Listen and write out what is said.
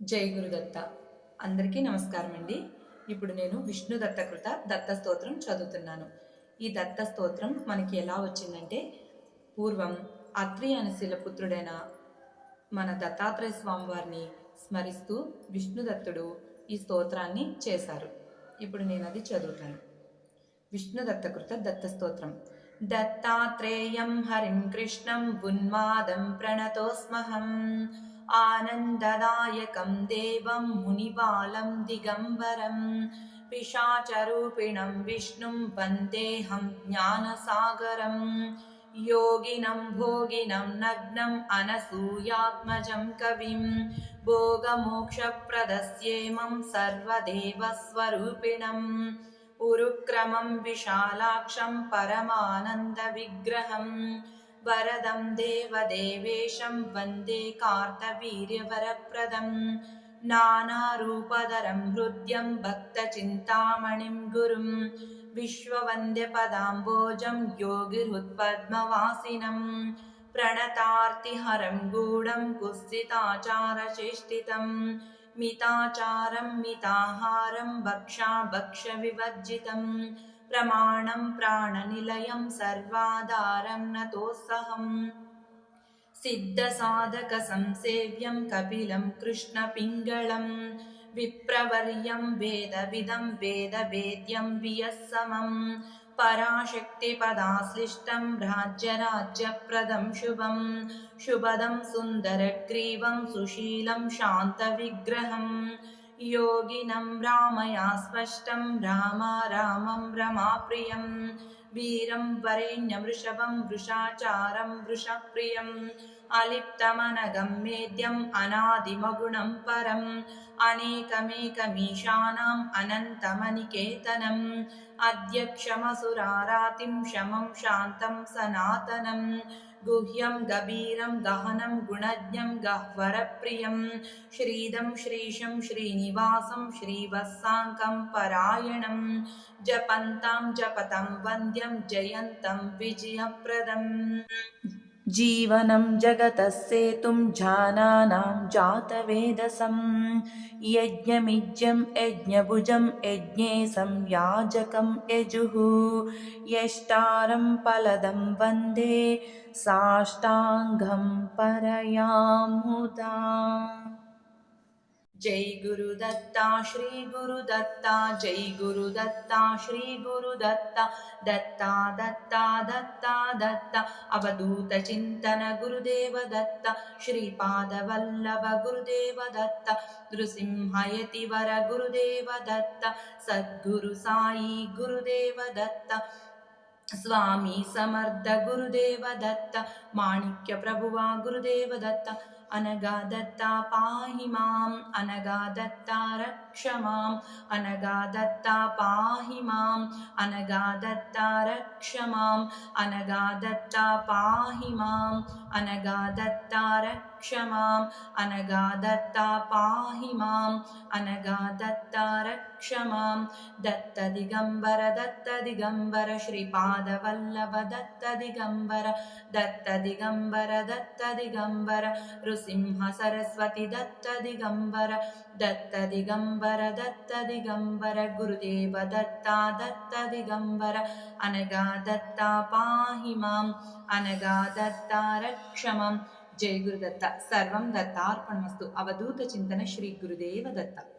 జై గురుదత్త. అందరికీ నమస్కారం అండి ఇప్పుడు నేను విష్ణు దత్తకృత దత్త స్తోత్రం చదువుతున్నాను. ఈ దత్త స్తోత్రం మనకి ఎలా వచ్చిందంటే పూర్వం అత్రి అనే శిలపుత్రుడైన మన దత్తాత్రేయ స్వామి వారిని స్మరిస్తూ విష్ణుదత్తుడు ఈ స్తోత్రాన్ని చేశారు. ఇప్పుడు నేను అది చదువుతాను విష్ణుదత్తకృత దత్తస్తోత్రం దత్తాత్రేయం హరిం కృష్ణం ఉన్మాదం ప్రణతోస్మహం. आनन्ददायकं देवं मुनिबालं दिगम्बरं पिशाचरूपिणं विष्णुं वन्देऽहं ज्ञानसागरं। योगिनं भोगिनं नग्नम् अनसूयात्मजं कविं भोगमोक्षप्रदस्येमं सर्वदेवस्वरूपिणम् उरुक्रमं विशालाक्षं परमानन्दविग्रहम् वरदं देवदेवेशं वन्दे कार्तवीर्यवरप्रदं नानारूपधरं हृद्यं भक्तचिन्तामणिं गुरुं विश्ववन्द्यपदाम्बोजं योगिहृत्पद्मवासिनं प्रणतार्तिहरं गूढं कुत्सिताचारचेष्टितं मिताचारं मिताहारं भक्षा भक्षविवर्जितं प्रमाणं प्राणनिलयं सर्वाधारं नतोत्सहम् सिद्धसाधकसंसेव्यं कपिलं कृष्णपिङ्गळं विप्रवर्यं वेदविदं वेदवेद्यं वियस्समं पराशक्तिपदाश्लिष्टं राज्यराज्यप्रदं शुभं शुभदं सुन्दरग्रीवं सुशीलं शान्तविग्रहं योगिनं रामया स्पष्टं रामा रामं रमाप्रियं वीरं वरेण्यवृषभं वृषाचारं वृषप्रियम् अलिप्तमनगम्येद्यम् अनादिमगुणं परम् अनेकमेकमीशानाम् अनन्तमनिकेतनम् अध्यक्षमसुरारातिं शमं शान्तं सनातनं गुह्यं गभीरं गहनं गुणज्ञं गह्वरप्रियं श्रीदं श्रीशं श्रीनिवासं श्रीवत्साङ्कं परायणं जपन्तां जपतं वन्द्यं जयन्तं विजयप्रदम् जीवनं जगतः सेतुं जानानां जातवेदसं। यज्ञमिज्यं यज्ञभुजं यज्ञेशं याजकं यजुः। यष्टारं फलदं वन्दे साष्टाङ्गं परयामुदा जय गुरुदत्ता श्री गुरुदत्ता जय गुरुदत्ता श्री गुरुदत्ता दत्ता दत्ता दत्ता दत्ता अवधूतचिन्तन गुरुदेव दत्ता श्रीपादवल्लभ गुरुदेव दत्ता नृसिंहयतिवर गुरुदेव दत्ता सद्गुरु साई गुरुदेव दत्ता स्वामी समर्थ गुरुदेव दत्त माणिक्य प्रभुवा गुरुदेव दत्त अनगा दत्ता पाहि माम् अनगा दत्ता रक्ष माम् अनगा दत्ता पाहि माम् अनगा दत्ता रक्ष माम् अनगा दत्ता पाहि माम् अनगा दत्ता रक्ष माम् अनगा दत्ता पाहि माम् अनगा दत्ता रक्ष माम्। दत्त दिगम्बर दत्त दिगम्बर श्रीपादवल्लभ दत्त दिगम्बर दत्त दिगम्बर दत्त दिगम्बर नृसिंह सरस्वती दत्त दत्त दिगम्बर दत्त दिगम्बर गुरुदेव दत्ता दत्त दिगम्बर अनगा दत्ता पाहि माम् अनगा दत्ता रक्षमं जय गुरुदत्त। सर्वं दत्तार्पणमस्तु। अवधूतचिन्तन श्री गुरुदेव दत्त